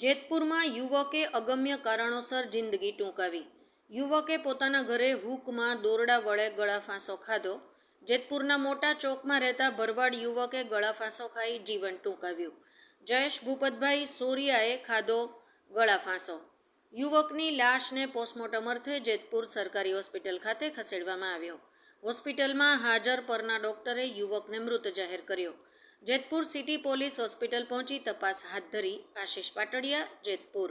જેતપુરમાં યુવકે અગમ્ય કારણોસર જિંદગી ટૂંકાવી. યુવકે પોતાના ઘરે હૂકમાં દોરડા વડે ગળાફાંસો ખાધો. જેતપુરના મોટા ચોકમાં રહેતા ભરવાડ યુવકે ગળાફાંસો ખાઈ જીવન ટૂંકાવ્યું. જયેશ ભૂપતભાઈ સોરિયાએ ખાધો ગળાફાંસો. યુવકની લાશને પોસ્ટમોર્ટમ અર્થે જેતપુર સરકારી હોસ્પિટલ ખાતે ખસેડવામાં આવ્યો. હોસ્પિટલમાં હાજર પરના ડોક્ટરે યુવકને મૃત જાહેર કર્યો. જેતપુર સિટી પોલીસ હોસ્પિટલ પહોંચી તપાસ હાથ ધરી આશિષ પાટડિયા જેતપુર.